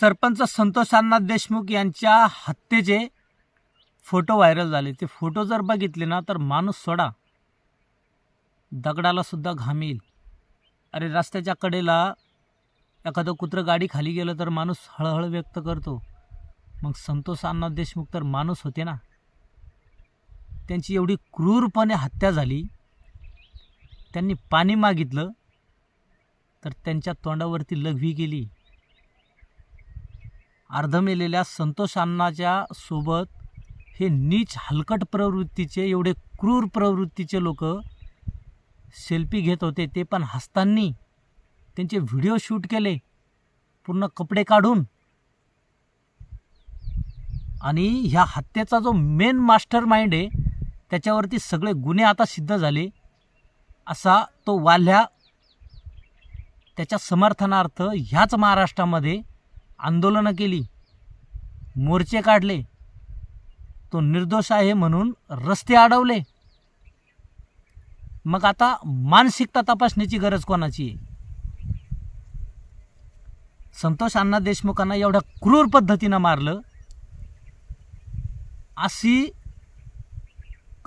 सरपंच संतोष अण्णा देशमुख यांच्या हत्येचे photo viral झाले. ते फोटो जर बघितले ना तर माणूस सोडा. दगडाला सुद्धा घाम येईल. अरे रस्त्याच्या कडेला एखादं कुत्रं गाडी खाली गेलं तर माणूस हळहळ व्यक्त करतो. मग संतोष अण्णा देशमुख तर माणूस होते ना. त्यांची एवढी क्रूरपणे हत्या झाली. त्यांनी पाणी मागितलं तर त्यांच्या तोंडावरती लघवी गेली. अर्धमेलेल्या संतोष अण्णाच्या सोबत हे नीच हलकट प्रवृत्तीचे एवढे क्रूर प्रवृत्तीचे लोक सेल्फी घेत होते. ते पण हसताना त्यांचे व्हिडिओ शूट केले पूर्ण कपडे काढून. आणि ह्या हत्येचा जो मेन मास्टर माइंड आहे त्याच्यावरती सगळे गुन्हे आता सिद्ध झाले. असा तो वाल्ह्या त्याच्या समर्थनार्थ ह्याच महाराष्ट्रामध्ये आंदोलनं केली. मोर्चे काढले. तो निर्दोष आहे म्हणून रस्ते अडवले. मग आता मानसिकता तपासण्याची गरज कोणाची आहे? संतोष अण्णा देशमुखांना एवढ्या क्रूर पद्धतीनं मारलं. अशी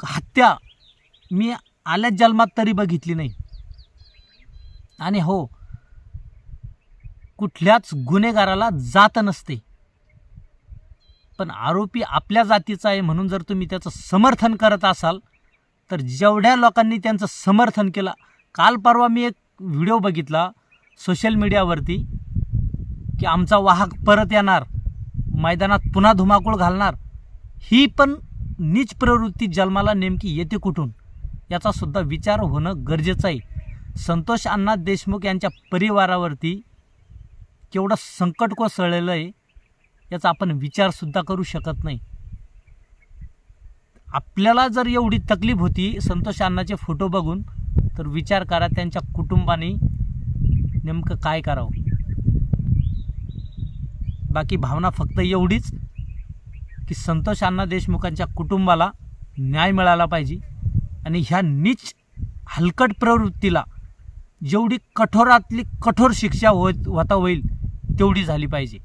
हत्या मी आल्याच जन्मात तरी बघितली नाही. आणि हो कुठल्याच गुन्हेगाराला जात नसते. पण आरोपी आपल्या जातीचा आहे म्हणून जर तुम्ही त्याचं समर्थन करत असाल तर जेवढ्या लोकांनी त्यांचं समर्थन केलं काल परवा मी एक व्हिडिओ बघितला सोशल मीडियावरती की आमचा वाहक परत येणार मैदानात पुन्हा धुमाकूळ घालणार ही पण नीच प्रवृत्ती जन्माला नेमकी येते कुठून? याचासुद्धा विचार होणं गरजेचं आहे. संतोष अण्णा देशमुख यांच्या परिवारावरती केवढं संकट कोसळलेलं आहे याचा आपण विचारसुद्धा करू शकत नाही. आपल्याला जर एवढी तकलीफ होती संतोष अण्णाचे फोटो बघून तर विचार करा त्यांच्या कुटुंबाने नेमकं काय करावं. बाकी भावना फक्त एवढीच की संतोष अण्णा देशमुखांच्या कुटुंबाला न्याय मिळाला पाहिजे आणि ह्या नीच हलकट प्रवृत्तीला जेवढी कठोरातली कठोर शिक्षा होत होता होईल तेवढी झाली पाहिजे.